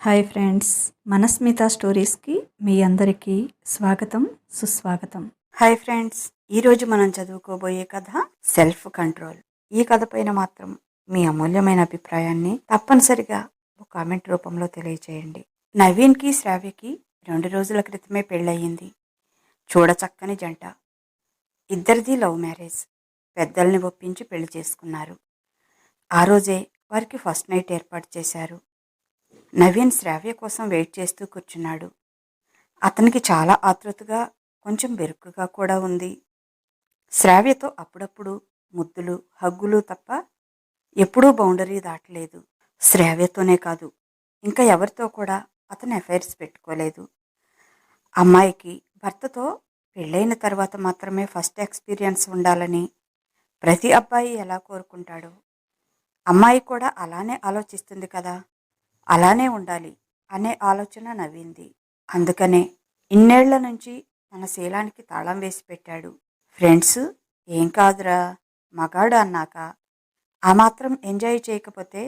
Hi friends మనస్మిత స్టోరీస్కి మీ అందరికీ స్వాగతం సుస్వాగతం. హాయ్ ఫ్రెండ్స్ ఈరోజు మనం చదువుకోబోయే కథ సెల్ఫ్ కంట్రోల్. ఈ కథ పైన మాత్రం మీ అమూల్యమైన అభిప్రాయాన్ని తప్పనిసరిగా ఒక కామెంట్ రూపంలో తెలియజేయండి నవీన్కి శ్రావ్యకి రెండు రోజుల క్రితమే పెళ్ళయింది. చూడచక్కని జంట. ఇద్దరిది లవ్ మ్యారేజ్. పెద్దల్ని ఒప్పించి పెళ్ళి చేసుకున్నారు. ఆ రోజే వారికి ఫస్ట్ నైట్ ఏర్పాటు చేశారు. నవీన్ శ్రావ్య కోసం వెయిట్ చేస్తూ కూర్చున్నాడు. అతనికి చాలా ఆతృతగా కొంచెం బెరుకుగా కూడా ఉంది. శ్రావ్యతో అప్పుడప్పుడు ముద్దులు హగ్గులు తప్ప ఎప్పుడూ బౌండరీ దాటలేదు. శ్రావ్యతోనే కాదు ఇంకా ఎవరితో కూడా అతను అఫైర్స్ పెట్టుకోలేదు. అమ్మాయికి భర్తతో పెళ్ళైన తర్వాత మాత్రమే ఫస్ట్ ఎక్స్పీరియన్స్ ఉండాలని ప్రతి అబ్బాయి ఎలా కోరుకుంటాడో? అమ్మాయి కూడా అలానే ఆలోచిస్తుంది కదా? అలానే ఉండాలి అనే ఆలోచన నవ్వింది. అందుకనే ఇన్నేళ్ళ నుంచి తన శీలానికి తాళం వేసి పెట్టాడు. ఫ్రెండ్స్ ఏం కాదురా మగాడు అన్నాక. ఆ మాత్రం ఎంజాయ్ చేయకపోతే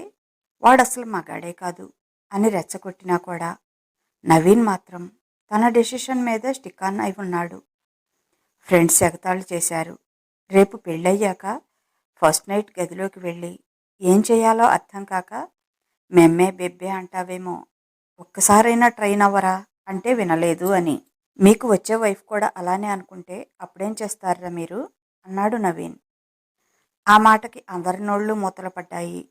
వాడు అసలు మగాడే కాదు అని రెచ్చగొట్టినా కూడా. నవీన్ మాత్రం తన డెసిషన్ మీద స్టిక్ అయి ఉన్నాడు. ఫ్రెండ్స్ ఎగతాళు చేశారు. రేపు పెళ్ళయ్యాక ఫస్ట్ నైట్ గదిలోకి వెళ్ళి ఏం చేయాలో అర్థం కాక మెమ్మే బెబ్బే అంటావేమో. ఒక్కసారైనా ట్రైన్ అవ్వరా? అంటే వినలేదు అని. మీకు వచ్చే వైఫ్ కూడా అలానే అనుకుంటే అప్పుడేం చేస్తారా మీరు? అన్నాడు నవీన్. ఆ మాటకి అందరి నోళ్ళు మూతలు పడ్డాయి.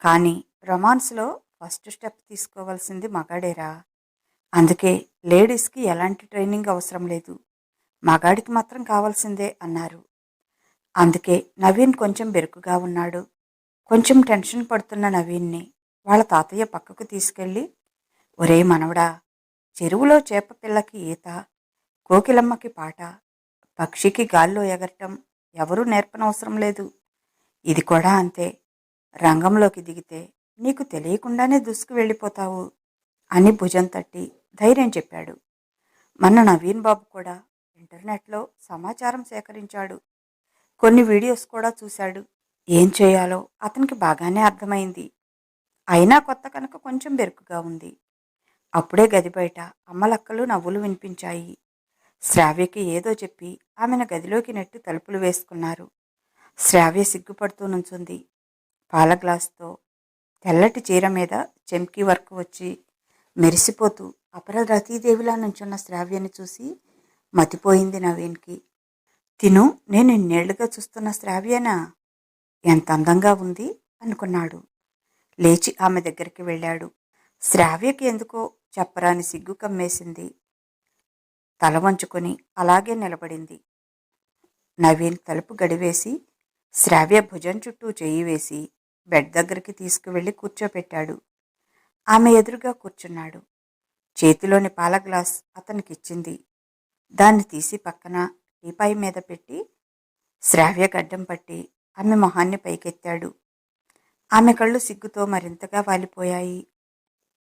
కానీ రొమాన్స్లో ఫస్ట్ స్టెప్ తీసుకోవాల్సింది మగాడేరా. అందుకే లేడీస్కి ఎలాంటి ట్రైనింగ్ అవసరం లేదు. మగాడికి మాత్రం కావాల్సిందే అన్నారు. అందుకే నవీన్ కొంచెం బెరుకుగా ఉన్నాడు. కొంచెం టెన్షన్ పడుతున్న నవీన్ని వాళ్ళ తాతయ్య పక్కకు తీసుకెళ్ళి ఒరే మనవడా చెరువులో చేప పిల్లకి ఈత కోకిలమ్మకి పాట పక్షికి గాల్లో ఎగరటం ఎవరూ నేర్పనవసరం లేదు. ఇది కూడా అంతే. రంగంలోకి దిగితే నీకు తెలియకుండానే దుసుకు వెళ్ళిపోతావు అని భుజం తట్టి ధైర్యం చెప్పాడు. మన నవీన్ బాబు కూడా ఇంటర్నెట్లో సమాచారం సేకరించాడు. కొన్ని వీడియోస్ కూడా చూశాడు. ఏం చేయాలో అతనికి బాగానే అర్థమైంది. అయినా కొత్త కనుక కొంచెం బెరుకుగా ఉంది. అప్పుడే గది బయట అమ్మలక్కలు నవ్వులు వినిపించాయి. శ్రావ్యకి ఏదో చెప్పి ఆమెను గదిలోకి నెట్టి తలుపులు వేసుకున్నారు. శ్రావ్య సిగ్గుపడుతూ నుంచుంది. పాల గ్లాసుతో తెల్లటి చీర మీద చెంకి వర్క్ వచ్చి మెరిసిపోతూ అపరరతీదేవిలా నుంచున్న శ్రావ్యని చూసి మతిపోయింది నవీన్కి. తిను నేను ఇన్నేళ్ళుగా చూస్తున్న శ్రావ్యనా? ఎంత అందంగా ఉంది అనుకున్నాడు. లేచి ఆమె దగ్గరికి వెళ్ళాడు. శ్రావ్యకి ఎందుకో చెప్పరాని సిగ్గు కమ్మేసింది. తల వంచుకొని అలాగే నిలబడింది. నవీన్ తలుపు గడివేసి శ్రావ్య భుజం చుట్టూ చెయ్యి వేసి బెడ్ దగ్గరికి తీసుకువెళ్ళి కూర్చోపెట్టాడు. ఆమె ఎదురుగా కూర్చున్నాడు. చేతిలోని పాల గ్లాస్ అతనికిచ్చింది. దాన్ని తీసి పక్కన టీపాయి మీద పెట్టి శ్రావ్య గడ్డం పట్టి ఆమె మొహాన్ని పైకెత్తాడు. ఆమె కళ్ళు సిగ్గుతో మరింతగా వాలిపోయాయి.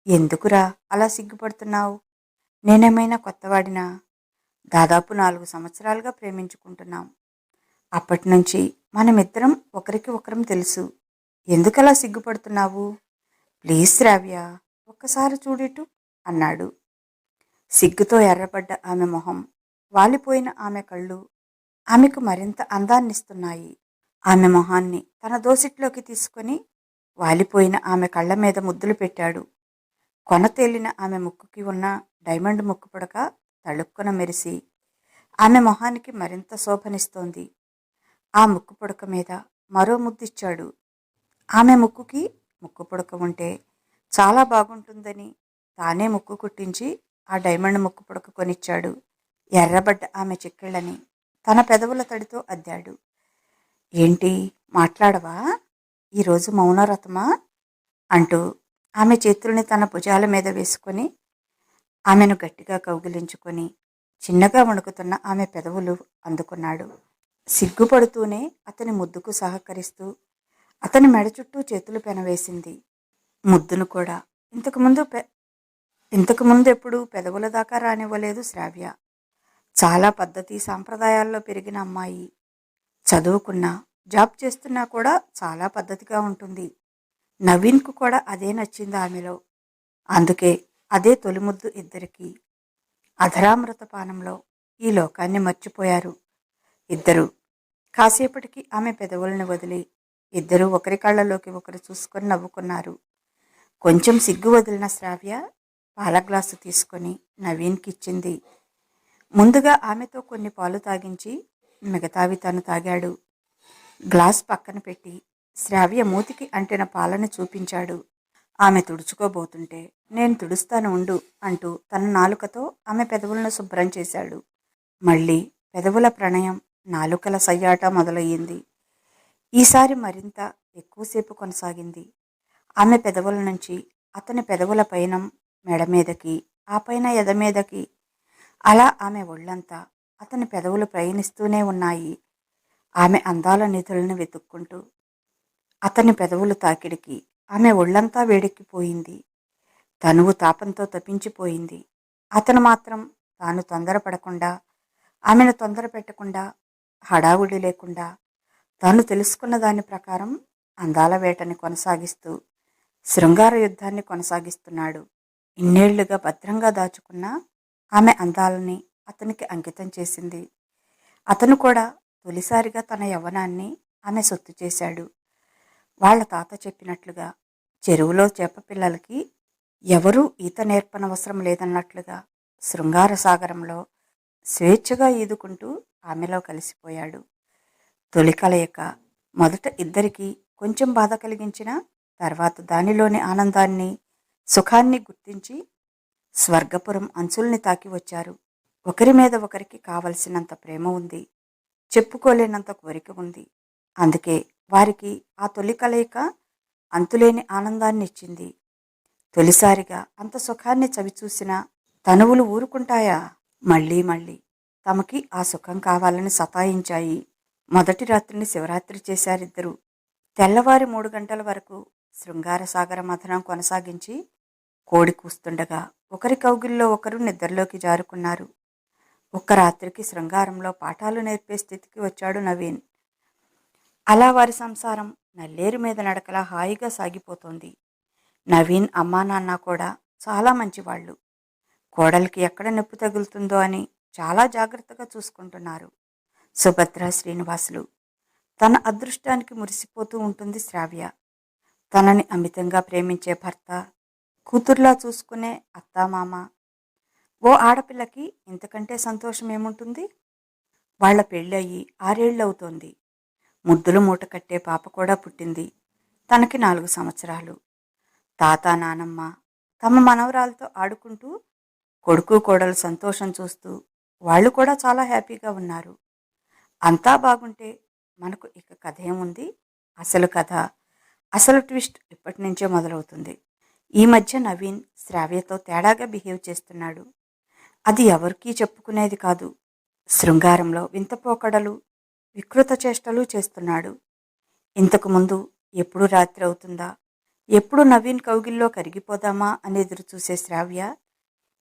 ఎందుకురా అలా సిగ్గుపడుతున్నావు? నేనేమైనా కొత్తవాడినా? దాదాపు నాలుగు సంవత్సరాలుగా ప్రేమించుకుంటున్నాం. అప్పటి నుంచి మనమిద్దరం ఒకరికి ఒకరం తెలుసు. ఎందుకలా సిగ్గుపడుతున్నావు? ప్లీజ్ శ్రావ్య ఒక్కసారి చూడిటు అన్నాడు. సిగ్గుతో ఎర్రబడ్డ ఆమె మొహం వాలిపోయిన ఆమె కళ్ళు ఆమెకు మరింత అందాన్నిస్తున్నాయి. ఆమె మొహాన్ని తన దోసిట్లోకి తీసుకొని వాలిపోయిన ఆమె కళ్ళ మీద ముద్దులు పెట్టాడు. కొన తేలిన ఆమె ముక్కుకి ఉన్న డైమండ్ ముక్కు పుడక తళుక్కున మెరిసి ఆమె మొహానికి మరింత శోభనిస్తోంది. ఆ ముక్కు పుడక మీద మరో ముద్దిచ్చాడు. ఆమె ముక్కుకి ముక్కు పుడక ఉంటే చాలా బాగుంటుందని తానే ముక్కు కుట్టించి ఆ డైమండ్ ముక్కు పుడక కొనిచ్చాడు. ఎర్రబడ్డ ఆమె చిక్కిళ్ళని తన పెదవుల తడితో అద్దాడు. ఏంటి? మాట్లాడవా? ఈరోజు మౌనరథమా అంటూ ఆమె చేతుల్ని తన భుజాల మీద వేసుకొని ఆమెను గట్టిగా కౌగిలించుకొని చిన్నగా వణుకుతున్న ఆమె పెదవులు అందుకున్నాడు. సిగ్గుపడుతూనే అతని ముద్దుకు సహకరిస్తూ అతని మెడ చుట్టూ చేతులు పెనవేసింది. ముద్దును కూడా. ఇంతకుముందు పె ఇంతకుముందు ఎప్పుడు పెదవుల దాకా రానివ్వలేదు శ్రావ్య. చాలా పద్ధతి సాంప్రదాయాల్లో పెరిగిన అమ్మాయి. చదువుకున్నా జాబ్ చేస్తున్నా కూడా చాలా పద్ధతిగా ఉంటుంది. నవీన్కు కూడా అదే నచ్చింది ఆమెలో. అందుకే అదే తొలిముద్దు ఇద్దరికి. అధరామృత పానంలో ఈ లోకాన్ని మర్చిపోయారు. ఇద్దరు కాసేపటికి ఆమె పెదవులను వదిలి ఇద్దరూ ఒకరి కళ్ళలోకి ఒకరు చూసుకొని నవ్వుకున్నారు. కొంచెం సిగ్గు వదిలిన శ్రావ్య పాల గ్లాసు తీసుకొని నవీన్కి ఇచ్చింది ముందుగా ఆమెతో కొన్ని పాలు తాగించి మిగతావి తను తాగాడు. గ్లాస్ పక్కన పెట్టి శ్రావ్య మూతికి అంటిన పాలను చూపించాడు. ఆమె తుడుచుకోబోతుంటే నేను తుడుస్తాను ఉండు అంటూ తన నాలుకతో ఆమె పెదవులను శుభ్రం చేశాడు. మళ్ళీ పెదవుల ప్రణయం నాలుకల సయ్యాట మొదలయ్యింది. ఈసారి మరింత ఎక్కువసేపు కొనసాగింది. ఆమె పెదవుల నుంచి అతని పెదవుల పైన మెడ మీదకి ఆ పైన ఎద మీదకి. అలా ఆమె ఒళ్ళంతా అతని పెదవులు ప్రయాణిస్తూనే ఉన్నాయి. ఆమె అందాల నిధులను వెతుక్కుంటూ అతని పెదవులు తాకిడికి ఆమె ఒళ్ళంతా వేడెక్కిపోయింది. తనువు తాపంతో తప్పించిపోయింది అతను మాత్రం తాను తొందరపడకుండా ఆమెను తొందర పెట్టకుండా హడావుడి లేకుండా తాను తెలుసుకున్న దాని ప్రకారం అందాల వేటని కొనసాగిస్తూ శృంగార యుద్ధాన్ని కొనసాగిస్తున్నాడు. ఇన్నేళ్ళుగా భద్రంగా దాచుకున్న ఆమె అందాలని అతనికి అంకితం చేసింది. అతను కూడా తొలిసారిగా తన యవ్వనాన్ని ఆమె సొత్తు చేశాడు. వాళ్ళ తాత చెప్పినట్లుగా చెరువులో చేప పిల్లలకి ఎవరూ ఈత నేర్పనవసరం లేదన్నట్లుగా శృంగార సాగరంలో స్వేచ్ఛగా ఈదుకుంటూ ఆమెలో కలిసిపోయాడు. తొలి కలయిక మొదట ఇద్దరికీ కొంచెం బాధ కలిగించిన తర్వాత దానిలోని ఆనందాన్ని సుఖాన్ని గుర్తించి స్వర్గపురం అంచుల్ని తాకి వచ్చారు. ఒకరి మీద ఒకరికి కావలసినంత ప్రేమ ఉంది. చెప్పుకోలేనంత కోరిక ఉంది. అందుకే వారికి ఆ తొలి కలయిక అంతులేని ఆనందాన్ని ఇచ్చింది. తొలిసారిగా అంత సుఖాన్ని చవిచూసిన తనువులు ఊరుకుంటాయా? మళ్ళీ మళ్ళీ తమకి ఆ సుఖం కావాలని సతాయించాయి. మొదటి రాత్రిని శివరాత్రి చేశారిద్దరు. తెల్లవారి మూడు గంటల వరకు శృంగార సాగర మథనం కొనసాగించి కోడి కూస్తుండగా ఒకరి కౌగిల్లో ఒకరు నిద్రలోకి జారుకున్నారు. ఒక్క రాత్రికి శృంగారంలో పాఠాలు నేర్పే స్థితికి వచ్చాడు నవీన్. అలా వారి సంసారం నల్లేరు మీద నడకలా హాయిగా సాగిపోతోంది. నవీన్ అమ్మా నాన్న కూడా చాలా మంచివాళ్ళు. కోడలికి ఎక్కడ నొప్పి తగులుతుందో అని చాలా జాగ్రత్తగా చూసుకుంటున్నారు. సుభద్ర శ్రీనివాసులు. తన అదృష్టానికి మురిసిపోతూ ఉంటుంది శ్రావ్య. తనని అమితంగా ప్రేమించే భర్త కూతుర్లా చూసుకునే అత్తామామ ఓ ఆడపిల్లకి ఇంతకంటే సంతోషం ఏముంటుంది? వాళ్ళ పెళ్ళయి ఆరేళ్ళవుతోంది. ముద్దులు మూట కట్టే పాప కూడా పుట్టింది. తనకి నాలుగు సంవత్సరాలు. తాత నానమ్మ తమ మనవరాలతో ఆడుకుంటూ కొడుకు కోడలు సంతోషం చూస్తూ వాళ్ళు కూడా చాలా హ్యాపీగా ఉన్నారు. అంతా బాగుంటే మనకు ఇక కథ ఏముంది అసలు కథ. అసలు ట్విస్ట్ ఇప్పటి నుంచే మొదలవుతుంది. ఈ మధ్య నవీన్ శ్రావ్యతో తేడాగా బిహేవ్ చేస్తున్నాడు. అది ఎవరికీ చెప్పుకునేది కాదు. శృంగారంలో వింతపోకడలు వికృత చేష్టలు చేస్తున్నాడు. ఇంతకుముందు ఎప్పుడు రాత్రి అవుతుందా? ఎప్పుడు నవీన్ కౌగిల్లో కరిగిపోదామా అని ఎదురు చూసే శ్రావ్య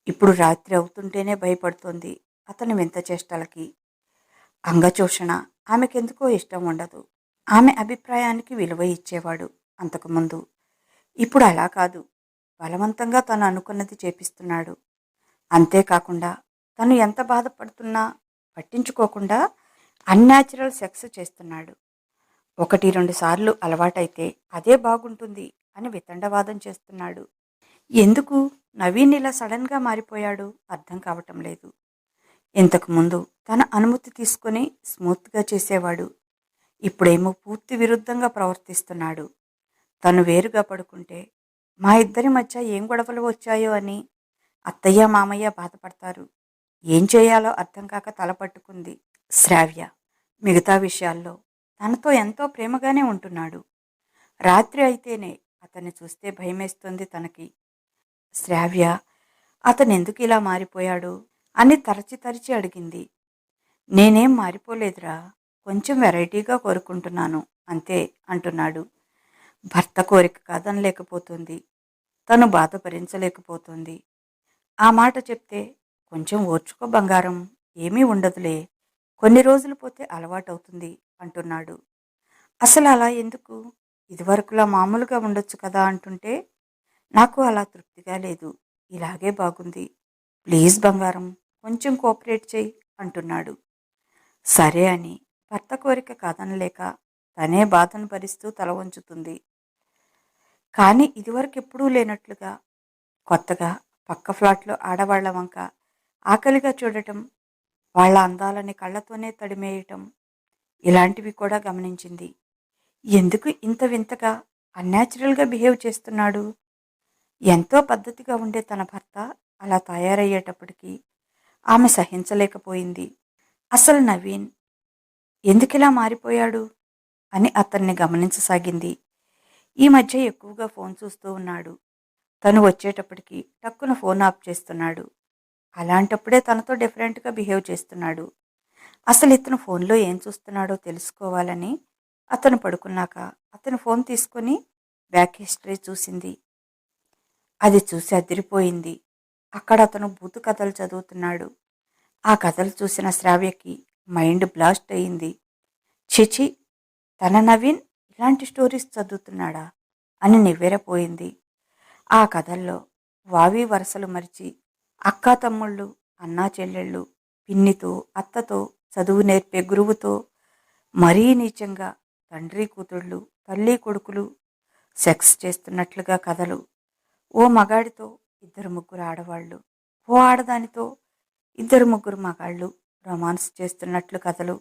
ఇప్పుడు రాత్రి అవుతుంటేనే భయపడుతోంది అతని వింత చేష్టలకి. అంగచూషణ ఆమెకెందుకో ఇష్టం ఉండదు. ఆమె అభిప్రాయానికి విలువ ఇచ్చేవాడు అంతకుముందు ఇప్పుడు అలా కాదు. బలవంతంగా తను అనుకున్నది చేపిస్తున్నాడు. అంతేకాకుండా తను ఎంత బాధపడుతున్నా పట్టించుకోకుండా అన్యాచురల్ సెక్స్ చేస్తున్నాడు. ఒకటి రెండు సార్లు అలవాటైతే అదే బాగుంటుంది అని వితండవాదం చేస్తున్నాడు. ఎందుకు? నవీన్ ఇలా సడన్గా మారిపోయాడు అర్థం కావటం లేదు. ఇంతకుముందు తన అనుమతి తీసుకొని స్మూత్గా చేసేవాడు. ఇప్పుడేమో పూర్తి విరుద్ధంగా ప్రవర్తిస్తున్నాడు. తను వేరుగా పడుకుంటే మా ఇద్దరి మధ్య ఏం గొడవలు వచ్చాయో అని అత్తయ్య మామయ్య బాధపడతారు. ఏం చేయాలో అర్థం కాక తల పట్టుకుంది శ్రావ్య. మిగతా విషయాల్లో తనతో ఎంతో ప్రేమగానే ఉంటున్నాడు. రాత్రి అయితేనే అతన్ని చూస్తే భయమేస్తుంది తనకి. శ్రావ్య అతను ఎందుకు ఇలా మారిపోయాడు? అని తరచి తరచి అడిగింది. నేనేం మారిపోలేదురా కొంచెం వెరైటీగా కోరుకుంటున్నాను అంతే అంటున్నాడు. భర్త కోరిక కాదనలేకపోతుంది. తను బాధ భరించలేకపోతుంది ఆ మాట చెప్తే కొంచెం ఓర్చుకో బంగారం ఏమీ ఉండదులే. కొన్ని రోజులు పోతే అలవాటవుతుంది అంటున్నాడు. అసలు అలా ఎందుకు? ఇదివరకులా మామూలుగా ఉండొచ్చు కదా అంటుంటే నాకు అలా తృప్తిగా లేదు. ఇలాగే బాగుంది. ప్లీజ్ బంగారం కొంచెం కోఆపరేట్ చేయి అంటున్నాడు. సరే అని భర్త కోరిక కాదనలేక తనే బాధను భరిస్తూ తల వంచుతుంది. కానీ ఇదివరకు ఎప్పుడూ లేనట్లుగా కొత్తగా పక్క ఫ్లాట్లో ఆడవాళ్ళ వంక ఆకలిగా చూడటం వాళ్ళ అందాలని కళ్ళతోనే తడిమేయటం ఇలాంటివి కూడా గమనించింది. ఎందుకు ఇంత వింతగా అన్యాచురల్గా బిహేవ్ చేస్తున్నాడు? ఎంతో పద్ధతిగా ఉండే తన భర్త అలా తయారయ్యేటప్పటికీ ఆమె సహించలేకపోయింది. అసలు నవీన్ ఎందుకిలా మారిపోయాడు? అని అతన్ని గమనించసాగింది. ఈ మధ్య ఎక్కువగా ఫోన్ చూస్తూ ఉన్నాడు. తను వచ్చేటప్పటికి టక్కున ఫోన్ ఆఫ్ చేస్తున్నాడు. అలాంటప్పుడే తనతో డిఫరెంట్గా బిహేవ్ చేస్తున్నాడు. అసలు ఇతను ఫోన్లో ఏం చూస్తున్నాడో తెలుసుకోవాలని అతను పడుకున్నాక అతను ఫోన్ తీసుకొని బ్యాక్ హిస్టరీ చూసింది. అది చూసి అదిరిపోయింది. అక్కడ అతను బూతు కథలు చదువుతున్నాడు. ఆ కథలు చూసిన శ్రావ్యకి మైండ్ బ్లాస్ట్ అయింది. చిచి తన నవీన్ ఇలాంటి స్టోరీస్ చదువుతున్నాడా అని నివ్వెరపోయింది. ఆ కథల్లో వావి వరసలు మరిచి అక్కా తమ్ముళ్ళు అన్నా చెల్లెళ్ళు పిన్నితో అత్తతో చదువు నేర్పే గురువుతో మరీ నీచంగా తండ్రి కూతుళ్ళు తల్లి కొడుకులు సెక్స్ చేస్తున్నట్లుగా కథలు. ఓ మగాడితో ఇద్దరు ముగ్గురు ఆడవాళ్ళు ఓ ఆడదానితో ఇద్దరు ముగ్గురు మగాళ్ళు రొమాన్స్ చేస్తున్నట్లు కథలు.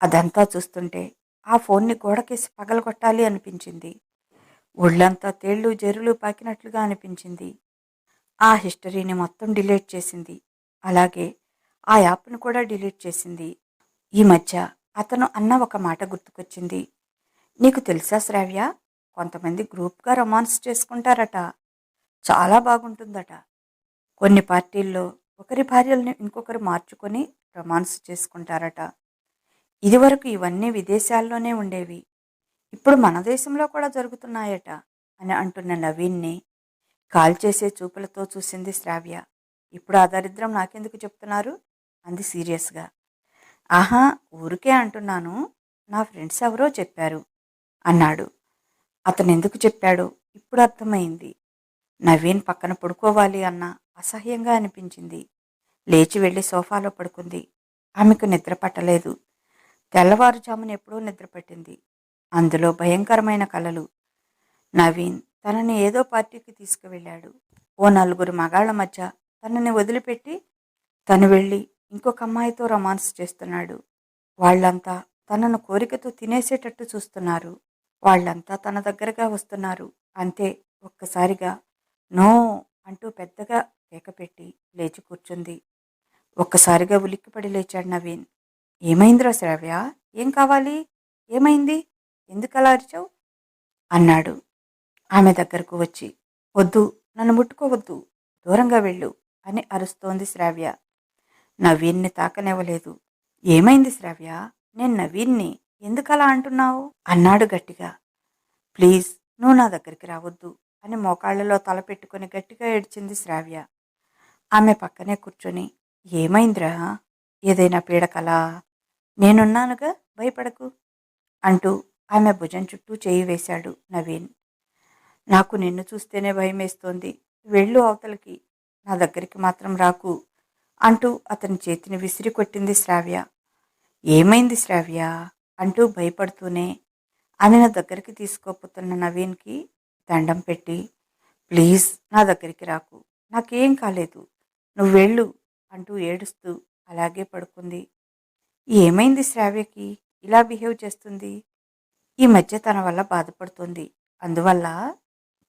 అదంతా చూస్తుంటే ఆ ఫోన్ని గోడకేసి పగలగొట్టాలి అనిపించింది. ఒళ్ళంతా తేళ్ళు జెరులు పాకినట్లుగా అనిపించింది. ఆ హిస్టరీని మొత్తం డిలీట్ చేసింది. అలాగే ఆ యాప్ను కూడా డిలీట్ చేసింది. ఈ మధ్య అతను అన్న ఒక మాట గుర్తుకొచ్చింది. నీకు తెలుసా శ్రావ్య? కొంతమంది గ్రూప్గా రొమాన్స్ చేసుకుంటారట. చాలా బాగుంటుందట. కొన్ని పార్టీల్లో ఒకరి భార్యలను ఇంకొకరు మార్చుకొని రొమాన్స్ చేసుకుంటారట. ఇదివరకు ఇవన్నీ విదేశాల్లోనే ఉండేవి. ఇప్పుడు మన దేశంలో కూడా జరుగుతున్నాయట అని అంటున్న నవీన్ని కాల్ చేసే చూపులతో చూసింది శ్రావ్య. ఇప్పుడు ఆ దరిద్రం నాకెందుకు చెప్తున్నారు? అంది సీరియస్గా. ఆహా ఊరికే అంటున్నాను. నా ఫ్రెండ్స్ ఎవరో చెప్పారు అన్నాడు. అతను ఎందుకు చెప్పాడో? ఇప్పుడు అర్థమైంది. నవీన్ పక్కన పడుకోవాలి అన్న అసహ్యంగా అనిపించింది. లేచి వెళ్ళి సోఫాలో పడుకుంది. ఆమెకు నిద్ర పట్టలేదు. తెల్లవారుజామున ఎప్పుడో నిద్ర పట్టింది. అందులో భయంకరమైన కలలు. నవీన్ తనని ఏదో పార్టీకి తీసుకువెళ్ళాడు. ఓ నలుగురు మగాళ్ళ మధ్య తనని వదిలిపెట్టి తను వెళ్ళి ఇంకొక అమ్మాయితో రొమాన్స్ చేస్తున్నాడు. వాళ్ళంతా తనను కోరికతో తినేసేటట్టు చూస్తున్నారు. వాళ్ళంతా తన దగ్గరగా వస్తున్నారు. అంతే ఒక్కసారిగా నో అంటూ పెద్దగా కేకపెట్టి లేచి కూర్చుంది. ఒక్కసారిగా ఉలిక్కిపడి లేచాడు నవీన్. ఏమైందిరా శ్రావ్య? ఏం కావాలి? ఏమైంది? ఎందుకు అలా అరిచావు? అన్నాడు. ఆమె దగ్గరకు వచ్చి వద్దు నన్ను ముట్టుకోవద్దు దూరంగా వెళ్ళు అని అరుస్తోంది శ్రావ్య. నవీన్ని తాకనివ్వలేదు. ఏమైంది శ్రావ్య? నేను నవీన్ని ఎందుకలా అంటున్నావు? అన్నాడు గట్టిగా. ప్లీజ్ నువ్వు నా దగ్గరికి రావద్దు అని మోకాళ్ళలో తల పెట్టుకుని గట్టిగా ఏడ్చింది శ్రావ్య. ఆమె పక్కనే కూర్చొని ఏమైందిరా? ఏదైనా పీడకలా? నేనున్నానుగా భయపడకు అంటూ ఆమె భుజం చుట్టూ చేయి వేశాడు నవీన్. నాకు నిన్ను చూస్తేనే భయమేస్తోంది. వెళ్ళు అవతలకి. నా దగ్గరికి మాత్రం రాకు అంటూ అతని చేతిని విసిరి కొట్టింది శ్రావ్య. ఏమైంది శ్రావ్య? అంటూ భయపడుతూనే ఆమెను దగ్గరికి తీసుకోపోతున్న నవీన్కి దండం పెట్టి ప్లీజ్ నా దగ్గరికి రాకు. నాకేం కాలేదు. నువ్వు వెళ్ళు అంటూ ఏడుస్తూ అలాగే పడుకుంది. ఏమైంది శ్రావ్యకి? ఇలా బిహేవ్ చేస్తుంది? ఈ మధ్య తన వల్ల బాధపడుతుంది. అందువల్ల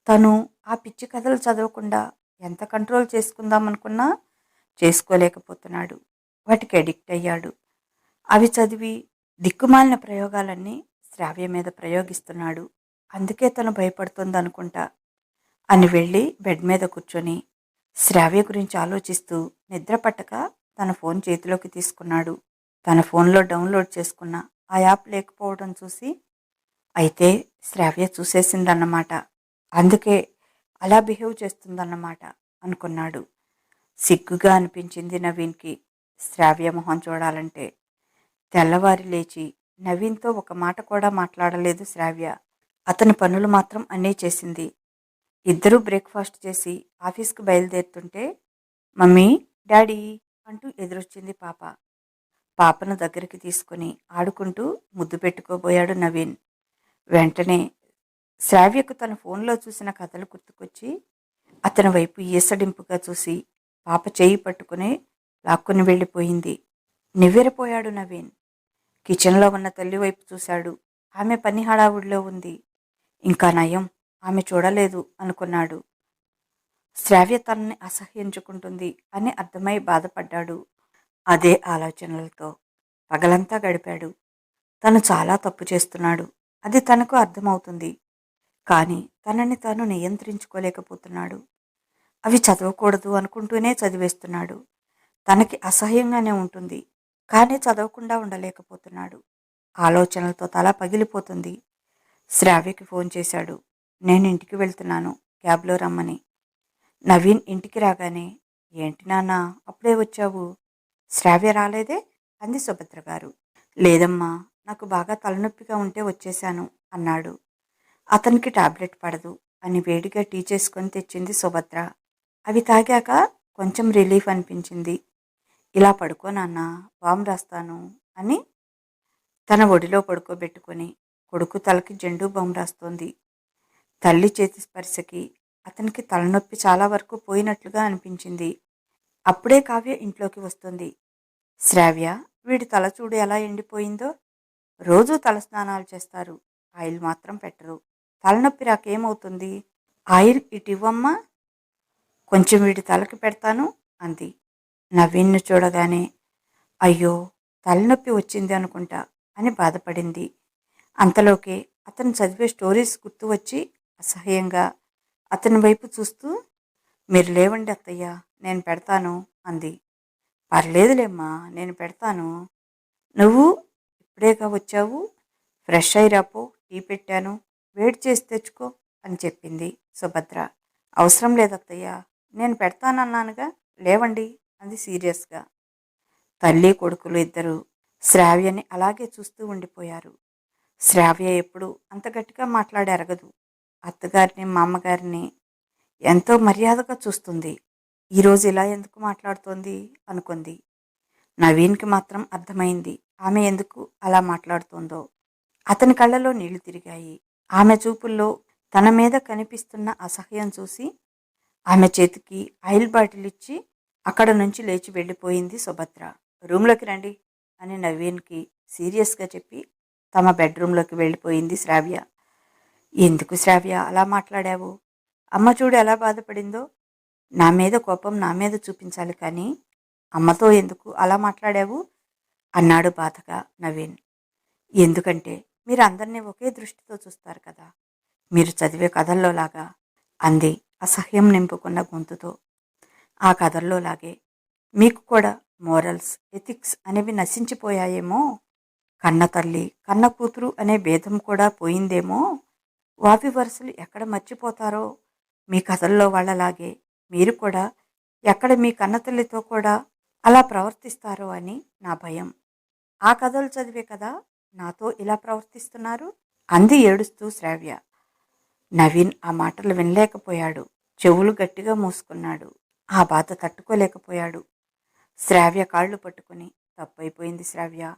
తను ఆ పిచ్చి కథలు చదవకుండా ఎంత కంట్రోల్ చేసుకుందాం అనుకున్నా చేసుకోలేకపోతున్నాడు. వాటికి అడిక్ట్ అయ్యాడు. అవి చదివి దిక్కుమాలిన ప్రయోగాలన్నీ శ్రావ్య మీద ప్రయోగిస్తున్నాడు. అందుకే తను భయపడుతుంది అనుకుంటా అని వెళ్ళి బెడ్ మీద కూర్చొని శ్రావ్య గురించి ఆలోచిస్తూ నిద్ర పట్టక తన ఫోన్ చేతిలోకి తీసుకున్నాడు. తన ఫోన్లో డౌన్లోడ్ చేసుకున్న ఆ యాప్ లేకపోవడం చూసి అయితే శ్రావ్య చూసేసిందన్నమాట. అందుకే అలా బిహేవ్ చేస్తుందన్నమాట అనుకున్నాడు. సిగ్గుగా అనిపించింది నవీన్కి. శ్రావ్య మొహం చూడాలంటే తెల్లవారి లేచి నవీన్తో ఒక మాట కూడా మాట్లాడలేదు శ్రావ్య. అతని పనులు మాత్రం అన్నీ చేసింది. ఇద్దరూ బ్రేక్ఫాస్ట్ చేసి ఆఫీస్కి బయలుదేరుతుంటే మమ్మీ డాడీ అంటూ ఎదురొచ్చింది పాప. పాపను దగ్గరికి తీసుకుని ఆడుకుంటూ ముద్దు పెట్టుకోబోయాడు నవీన్. వెంటనే శ్రావ్యకు తన ఫోన్లో చూసిన కథలు గుర్తుకొచ్చి అతని వైపు ఈసడింపుగా చూసి పాప చేయి పట్టుకుని లాక్కుని వెళ్ళిపోయింది. నివ్వెరపోయాడు నవీన్. కిచెన్లో ఉన్న తల్లి వైపు చూశాడు. ఆమె పని హడావుడిలో ఉంది. ఇంకా నయం ఆమె చూడలేదు అనుకున్నాడు. శ్రావ్య తనని అసహ్యించుకుంటుంది అని అర్థమై బాధపడ్డాడు. అదే ఆలోచనలతో పగలంతా గడిపాడు. తను చాలా తప్పు చేస్తున్నాడు. అది తనకు అర్థమవుతుంది. కానీ తనని తాను నియంత్రించుకోలేకపోతున్నాడు. అవి చదవకూడదు అనుకుంటూనే చదివేస్తున్నాడు. తనకి అసహ్యంగానే ఉంటుంది. కానీ చదవకుండా ఉండలేకపోతున్నాడు. ఆలోచనలతో తల పగిలిపోతుంది. శ్రావ్యకి ఫోన్ చేశాడు. నేను ఇంటికి వెళ్తున్నాను. క్యాబ్లో రమ్మని. నవీన్ ఇంటికి రాగానే ఏంటి నాన్న అప్పుడే వచ్చావు? శ్రావ్య రాలేదే? అంది సుభద్ర గారు. లేదమ్మా నాకు బాగా తలనొప్పిగా ఉంటే వచ్చేశాను అన్నాడు. అతనికి టాబ్లెట్ పడదు అని వేడిగా టీ చేసుకొని తెచ్చింది సుభద్ర. అవి తాగాక కొంచెం రిలీఫ్ అనిపించింది. ఇలా పడుకో నాన్న వామ్ రాస్తాను అని తన ఒడిలో పడుకోబెట్టుకొని కొడుకు తలకి జెండు బామ్ రాస్తోంది. తల్లి చేతి స్పర్శకి అతనికి తలనొప్పి చాలా వరకు పోయినట్లుగా అనిపించింది. అప్పుడే కావ్య ఇంట్లోకి వస్తుంది. శ్రావ్య వీడి తల చూడు ఎలా ఎండిపోయిందో రోజూ తలస్నానాలు చేస్తారు. ఆయిల్ మాత్రం పెట్టరు. తలనొప్పి రాకేమవుతుంది ఆయిల్ ఇటు ఇవ్వమ్మా. కొంచెం వీడి తలకి పెడతాను అంది. నవీన్ను చూడగానే అయ్యో తలనొప్పి వచ్చింది అనుకుంటా అని బాధపడింది. అంతలోకే అతను చదివే స్టోరీస్ గుర్తు వచ్చి అసహ్యంగా అతని వైపు చూస్తూ మీరు లేవండి అత్తయ్య నేను పెడతాను అంది. పర్లేదులేమ్మా నేను పెడతాను. నువ్వు ఇప్పుడేగా వచ్చావు? ఫ్రెష్ అయి రాపో టీ పెట్టాను వేడి చేసి తెచ్చుకో అని చెప్పింది సుభద్ర. అవసరం లేదత్తయ్య నేను పెడతానన్నానుగా లేవండి అంది సీరియస్గా. తల్లి కొడుకులు ఇద్దరు శ్రావ్యని అలాగే చూస్తూ ఉండిపోయారు. శ్రావ్య ఎప్పుడు అంత గట్టిగా మాట్లాడి అరగదు అత్తగారిని మా అమ్మగారిని ఎంతో మర్యాదగా చూస్తుంది. ఈరోజు ఇలా ఎందుకు మాట్లాడుతోంది అనుకుంది. నవీన్కి మాత్రం అర్థమైంది. ఆమె ఎందుకు అలా మాట్లాడుతోందో? అతని కళ్ళలో నీళ్ళు తిరిగాయి. ఆమె చూపుల్లో తన మీద కనిపిస్తున్న అసహ్యం చూసి ఆమె చేతికి ఆయిల్ బాటిల్ ఇచ్చి అక్కడ నుంచి లేచి వెళ్ళిపోయింది సుభద్ర. రూమ్లోకి రండి అని నవీన్కి సీరియస్గా చెప్పి తమ బెడ్రూమ్లోకి వెళ్ళిపోయింది శ్రావ్య. ఎందుకు శ్రావ్య అలా మాట్లాడావు? అమ్మ చూడు ఎలా బాధపడిందో? నా మీద కోపం నా మీద చూపించాలి కానీ అమ్మతో ఎందుకు అలా మాట్లాడావు? అన్నాడు బాధగా నవీన్. ఎందుకంటే మీరు అందరినీ ఒకే దృష్టితో చూస్తారు కదా. మీరు చదివే కథల్లోలాగా అంది అసహ్యం నింపుకున్న గొంతుతో. ఆ కథల్లో లాగే మీకు కూడా మోరల్స్ ఎథిక్స్ అనేవి నశించిపోయాయేమో? కన్న తల్లి కన్న కూతురు అనే భేదం కూడా పోయిందేమో? వాపి వరుసలు ఎక్కడ మర్చిపోతారో? మీ కథల్లో వాళ్ళలాగే మీరు కూడా ఎక్కడ మీ కన్న తల్లితో కూడా అలా ప్రవర్తిస్తారో అని నా భయం. ఆ కథలు చదివే కదా నాతో ఇలా ప్రవర్తిస్తున్నారు? అంది ఏడుస్తూ శ్రావ్య. నవీన్ ఆ మాటలు వినలేకపోయాడు. చెవులు గట్టిగా మూసుకున్నాడు. ఆ బాధ తట్టుకోలేకపోయాడు. శ్రావ్య కాళ్ళు పట్టుకుని తప్పైపోయింది శ్రావ్య.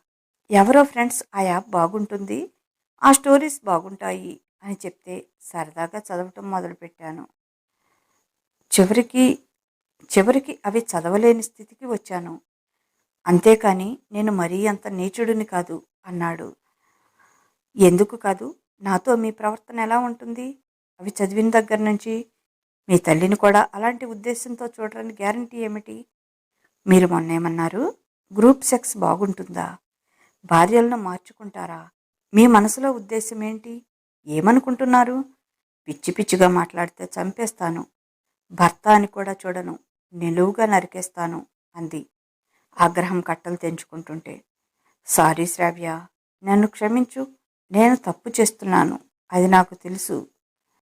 ఎవరో ఫ్రెండ్స్ ఆ యాప్ బాగుంటుంది? ఆ స్టోరీస్ బాగుంటాయి అని చెప్తే సరదాగా చదవటం మొదలుపెట్టాను. చివరికి చివరికి అవి చదవలేని స్థితికి వచ్చాను. అంతేకాని నేను మరీ అంత నీచుడిని కాదు అన్నాడు. ఎందుకు కాదు? నాతో మీ ప్రవర్తన ఎలా ఉంటుంది? అవి చదివిన దగ్గర నుంచి మీ తల్లిని కూడా అలాంటి ఉద్దేశంతో చూడడానికి గ్యారంటీ ఏమిటి? మీరు మొన్న ఏమన్నారు? గ్రూప్ సెక్స్ బాగుంటుందా? భార్యలను మార్చుకుంటారా? మీ మనసులో ఉద్దేశం ఏంటి? ఏమనుకుంటున్నారు? పిచ్చి పిచ్చిగా మాట్లాడితే చంపేస్తాను. భర్త అని కూడా చూడను. నిలువుగా నరికేస్తాను అంది. ఆగ్రహం కట్టలు తెంచుకుంటుంటే సారీ శ్రావ్య నన్ను క్షమించు. నేను తప్పు చేస్తున్నాను. అది నాకు తెలుసు.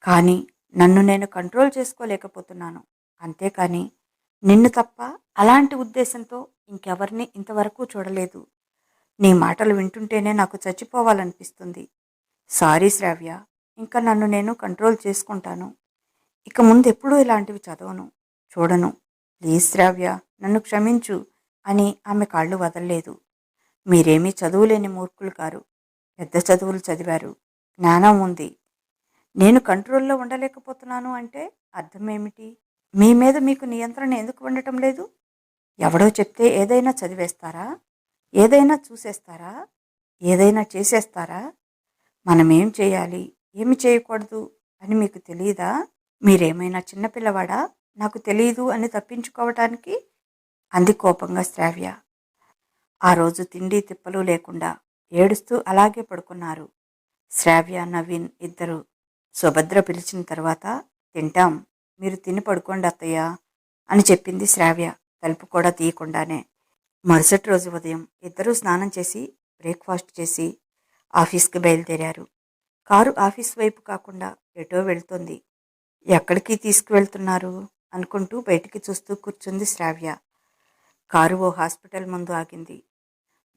కానీ నన్ను నేను కంట్రోల్ చేసుకోలేకపోతున్నాను. అంతేకాని నిన్ను తప్ప అలాంటి ఉద్దేశంతో ఇంకెవరిని ఇంతవరకు చూడలేదు. నీ మాటలు వింటుంటేనే నాకు చచ్చిపోవాలనిపిస్తుంది. సారీ శ్రావ్య ఇంకా నన్ను నేను కంట్రోల్ చేసుకుంటాను. ఇక ముందు ఎప్పుడూ ఇలాంటివి చదవను. చూడను. ప్లీజ్ శ్రావ్య నన్ను క్షమించు. అని ఆమె కాళ్ళు వదలలేదు. మీరేమీ చదువులేని మూర్ఖులు కారు. పెద్ద చదువులు చదివారు. జ్ఞానం ఉంది. నేను కంట్రోల్లో ఉండలేకపోతున్నాను అంటే అర్థం ఏమిటి మీ మీద మీకు నియంత్రణ ఎందుకు ఉండటం లేదు? ఎవడో చెప్తే ఏదైనా చదివేస్తారా? ఏదైనా చూసేస్తారా? ఏదైనా చేసేస్తారా? మనం ఏం చేయాలి? ఏమి చేయకూడదు? అని మీకు తెలియదా మీరేమైనా చిన్నపిల్లవాడా నాకు తెలియదు అని తప్పించుకోవటానికి అంది కోపంగా శ్రావ్య. ఆ రోజు తిండి తిప్పలు లేకుండా ఏడుస్తూ అలాగే పడుకున్నారు. శ్రావ్య నవీన్ ఇద్దరు. సుభద్ర పిలిచిన తర్వాత తింటాం. మీరు తిని పడుకోండి అత్తయ్య అని చెప్పింది శ్రావ్య. తలుపు కూడా తీయకుండానే. మరుసటి రోజు ఉదయం ఇద్దరూ స్నానం చేసి బ్రేక్ఫాస్ట్ చేసి ఆఫీస్కి బయలుదేరారు. కారు ఆఫీస్ వైపు కాకుండా ఎటో వెళ్తుంది. ఎక్కడికి తీసుకువెళ్తున్నారు? అనుకుంటూ బయటికి చూస్తూ కూర్చుంది శ్రావ్య. కారు ఓ హాస్పిటల్ ముందు ఆగింది.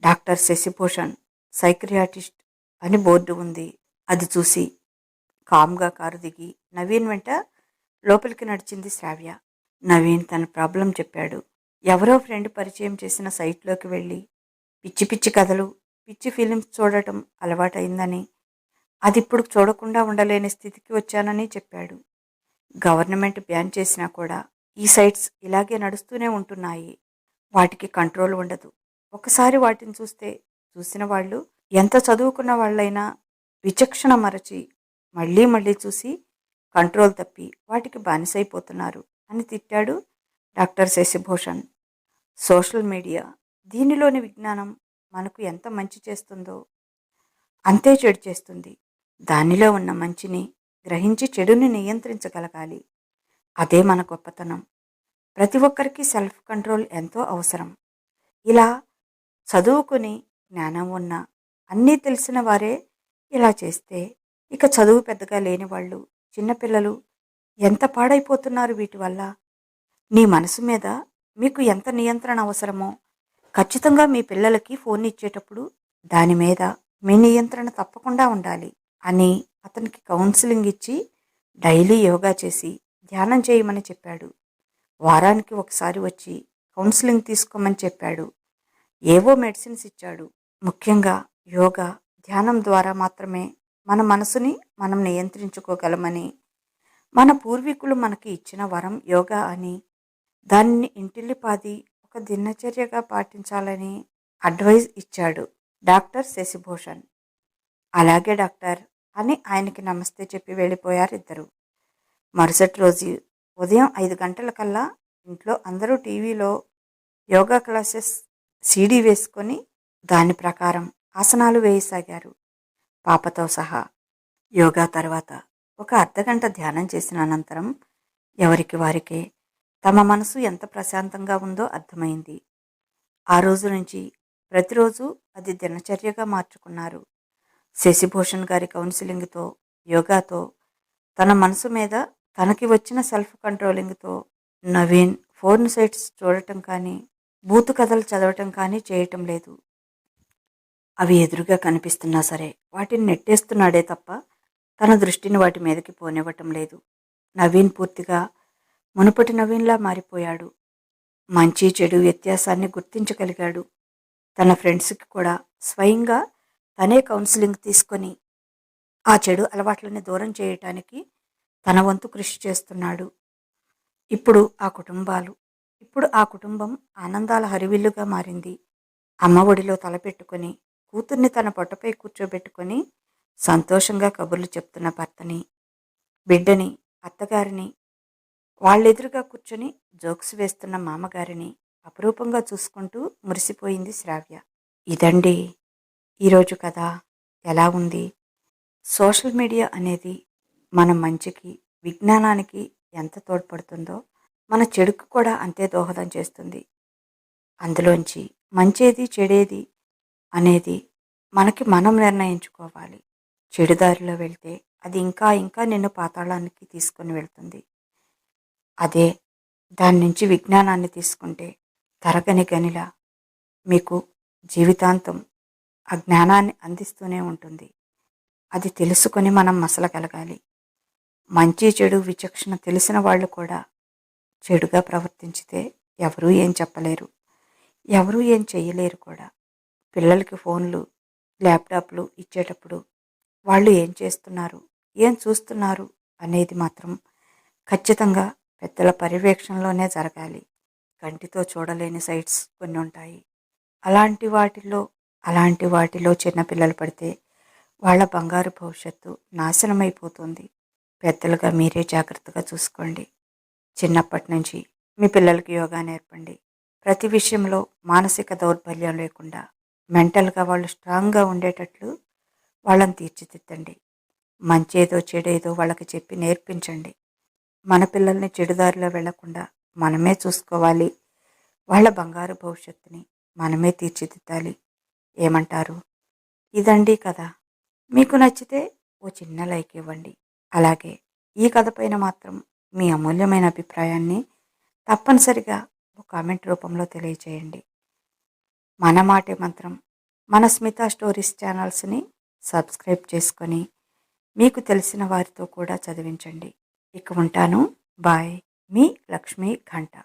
డాక్టర్ శశిభూషణ్ సైక్రియాటిస్ట్ అని బోర్డు ఉంది. అది చూసి కామ్గా కారు దిగి నవీన్ వెంట లోపలికి నడిచింది శ్రావ్య. నవీన్ తన ప్రాబ్లం చెప్పాడు. ఎవరో ఫ్రెండ్ పరిచయం చేసిన సైట్లోకి వెళ్ళి పిచ్చి పిచ్చి కథలు పిచ్చి ఫిలిమ్స్ చూడటం అలవాటైందని అది ఇప్పుడు చూడకుండా ఉండలేని స్థితికి వచ్చానని చెప్పాడు. గవర్నమెంట్ బ్యాన్ చేసినా కూడా ఈ సైట్స్ ఇలాగే నడుస్తూనే ఉంటున్నాయి. వాటికి కంట్రోల్ ఉండదు. ఒకసారి వాటిని చూస్తే చూసిన వాళ్ళు ఎంత చదువుకున్న వాళ్ళైనా విచక్షణ మరచి మళ్ళీ మళ్ళీ చూసి కంట్రోల్ తప్పి వాటికి బానిసైపోతున్నారు అని తిట్టాడు డాక్టర్ శశిభూషణ్. సోషల్ మీడియా దీనిలోని విజ్ఞానం మనకు ఎంత మంచి చేస్తుందో అంతే చెడు చేస్తుంది. దానిలో ఉన్న మంచిని గ్రహించి చెడుని నియంత్రించగలగాలి. అదే మన గొప్పతనం. ప్రతి ఒక్కరికి సెల్ఫ్ కంట్రోల్ ఎంతో అవసరం. ఇలా చదువుకుని జ్ఞానం ఉన్న అన్నీ తెలిసిన వారే ఇలా చేస్తే ఇక చదువు పెద్దగా లేని వాళ్ళు చిన్నపిల్లలు ఎంత పాడైపోతున్నారు వీటి వల్ల? నీ మనసు మీద మీకు ఎంత నియంత్రణ అవసరమో ఖచ్చితంగా మీ పిల్లలకి ఫోన్ ఇచ్చేటప్పుడు దాని మీద మీ నియంత్రణ తప్పకుండా ఉండాలి అని అతనికి కౌన్సిలింగ్ ఇచ్చి డైలీ యోగా చేసి ధ్యానం చేయమని చెప్పాడు. వారానికి ఒకసారి వచ్చి కౌన్సిలింగ్ తీసుకోమని చెప్పాడు. ఏవో మెడిసిన్స్ ఇచ్చాడు. ముఖ్యంగా యోగా ధ్యానం ద్వారా మాత్రమే మన మనసుని మనం నియంత్రించుకోగలమని. మన పూర్వీకులు మనకి ఇచ్చిన వరం యోగా అని. దానిని ఇంటిల్లిపాది ఒక దినచర్యగా పాటించాలని అడ్వైజ్ ఇచ్చాడు డాక్టర్ శశిభూషణ్. అలాగే డాక్టర్ అని ఆయనకి నమస్తే చెప్పి వెళ్ళిపోయారు ఇద్దరు మరుసటి రోజు ఉదయం ఐదు గంటలకల్లా ఇంట్లో అందరూ టీవీలో యోగా క్లాసెస్ సీడీ వేసుకొని దాని ప్రకారం ఆసనాలు వేయసాగారు. పాపతో సహా యోగా తర్వాత ఒక అర్ధగంట ధ్యానం చేసిన అనంతరం ఎవరికి వారికే తమ మనసు ఎంత ప్రశాంతంగా ఉందో అర్థమైంది. ఆ రోజు నుంచి ప్రతిరోజు అది దినచర్యగా మార్చుకున్నారు. శశిభూషణ్ గారి కౌన్సిలింగ్తో యోగాతో తన మనసు మీద తనకి వచ్చిన సెల్ఫ్ కంట్రోలింగ్తో నవీన్ ఫోన్ సైట్స్ చూడటం కానీ బూతు కథలు చదవటం కానీ చేయటం లేదు. అవి ఎదురుగా కనిపిస్తున్నా సరే వాటిని నెట్టేస్తున్నాడే తప్ప తన దృష్టిని వాటి మీదకి పోనివ్వటం లేదు. నవీన్ పూర్తిగా మునుపటి నవీన్లా మారిపోయాడు. మంచి చెడు వ్యత్యాసాన్ని గుర్తించగలిగాడు. తన ఫ్రెండ్స్కి కూడా స్వయంగా తనే కౌన్సిలింగ్ తీసుకొని ఆ చెడు అలవాట్లని దూరం చేయటానికి తన వంతు కృషి చేస్తున్నాడు. ఇప్పుడు ఆ కుటుంబాలు ఇప్పుడు ఆ కుటుంబం ఆనందాల హరివిల్లుగా మారింది. అమ్మ ఒడిలో తలపెట్టుకొని కూతుర్ని తన పొట్టపై కూర్చోబెట్టుకొని సంతోషంగా కబుర్లు చెప్తున్న భర్తని బిడ్డని అత్తగారిని వాళ్ళెదురుగా కూర్చొని జోక్స్ వేస్తున్న మామగారిని అపురూపంగా చూసుకుంటూ మురిసిపోయింది శ్రావ్య. ఇదండి ఈరోజు కథ. ఎలా ఉంది? సోషల్ మీడియా అనేది మన మంచికి విజ్ఞానానికి ఎంత తోడ్పడుతుందో మన చెడుకు కూడా అంతే దోహదం చేస్తుంది. అందులోంచి మంచేది చెడేది అనేది మనకి మనం నిర్ణయించుకోవాలి. చెడు దారిలో వెళ్తే అది ఇంకా ఇంకా నిన్ను పాతాళానికి తీసుకొని వెళ్తుంది. అదే దాని నుంచి విజ్ఞానాన్ని తీసుకుంటే తరగని గనిలా మీకు జీవితాంతం ఆ జ్ఞానాన్ని అందిస్తూనే ఉంటుంది. అది తెలుసుకొని మనం మసలగలగాలి. మంచి చెడు విచక్షణ తెలిసిన వాళ్ళు కూడా చెడుగా ప్రవర్తించితే ఎవరూ ఏం చెప్పలేరు. ఎవరూ ఏం చేయలేరు కూడా. పిల్లలకి ఫోన్లు ల్యాప్టాప్లు ఇచ్చేటప్పుడు వాళ్ళు ఏం చేస్తున్నారు ఏం చూస్తున్నారు అనేది మాత్రం ఖచ్చితంగా పెద్దల పర్యవేక్షణలోనే జరగాలి. కంటితో చూడలేని సైట్స్ కొన్ని ఉంటాయి. అలాంటి వాటిల్లో అలాంటి వాటిలో చిన్నపిల్లలు పడితే వాళ్ళ బంగారు భవిష్యత్తు నాశనమైపోతుంది. పెద్దలుగా మీరే జాగ్రత్తగా చూసుకోండి. చిన్నప్పటి నుంచి మీ పిల్లలకి యోగా నేర్పండి. ప్రతి విషయంలో మానసిక దౌర్బల్యం లేకుండా మెంటల్గా వాళ్ళు స్ట్రాంగ్గా ఉండేటట్లు వాళ్ళని తీర్చిదిద్దండి. మంచేదో చెడేదో వాళ్ళకి చెప్పి నేర్పించండి. మన పిల్లల్ని చెడుదారిలో వెళ్ళకుండా మనమే చూసుకోవాలి. వాళ్ళ బంగారు భవిష్యత్తుని మనమే తీర్చిదిద్దాలి. ఏమంటారు? ఇదండి కదా మీకు నచ్చితే ఓ చిన్న లైక్ ఇవ్వండి. అలాగే ఈ కథ పైన మాత్రం మీ అమూల్యమైన అభిప్రాయాన్ని తప్పనిసరిగా ఒక కామెంట్ రూపంలో తెలియజేయండి మన మాటే మంత్రం మన స్మిత స్టోరీస్ ఛానల్స్ని సబ్స్క్రైబ్ చేసుకొని మీకు తెలిసిన వారితో కూడా చదివించండి. ఇక ఉంటాను. బాయ్. మీ లక్ష్మీ ఘంటా.